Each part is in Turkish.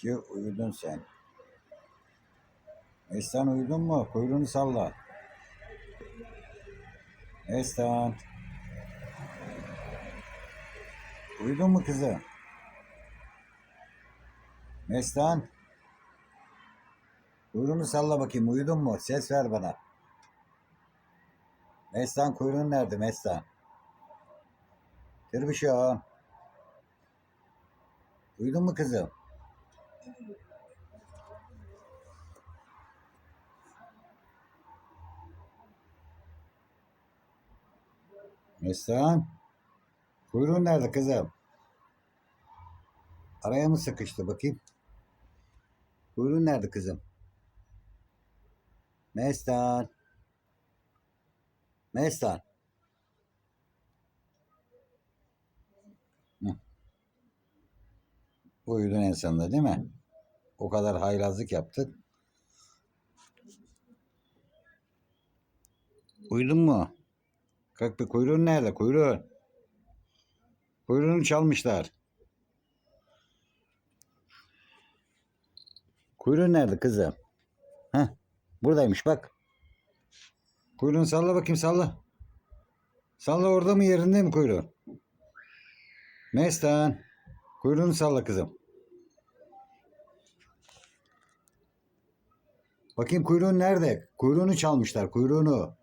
ki uyudun sen. Estan uyudun mu? Kuyruğunu salla. Estan. Uyudun mu kızım? Mestan. Kuyruğunu salla bakayım. Uyudun mu? Ses ver bana. Mestan kuyruğun nerede Mestan? Kırbışon. Uyudun mu kızım? Mestan. Kuyruğun nerede kızım? Araya mı sıkıştı bakayım? Kuyruğun nerede kızım? Mestan. Mestan. Uyudun en sonunda değil mi? O kadar haylazlık yaptık. Uyudun mu? Kalk bir kuyruğun nerede? Kuyruğun. Kuyruğunu çalmışlar. Kuyruğun nerede kızım? Heh, buradaymış bak. Kuyruğunu salla bakayım salla. Salla orada mı yerinde mi kuyruğun? Mestan. Kuyruğunu salla kızım. Bakayım kuyruğun nerede? Kuyruğunu çalmışlar kuyruğunu.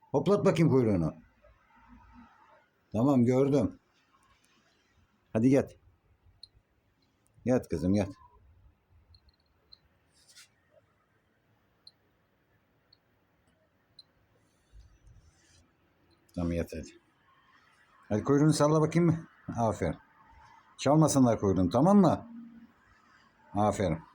Hoplat bakayım kuyruğunu. Tamam gördüm. Hadi yat. Yat kızım yat. Tamam yat hadi. Hadi kuyruğunu salla bakayım? Aferin. Çalmasınlar kuyruğunu tamam mı? Aferin.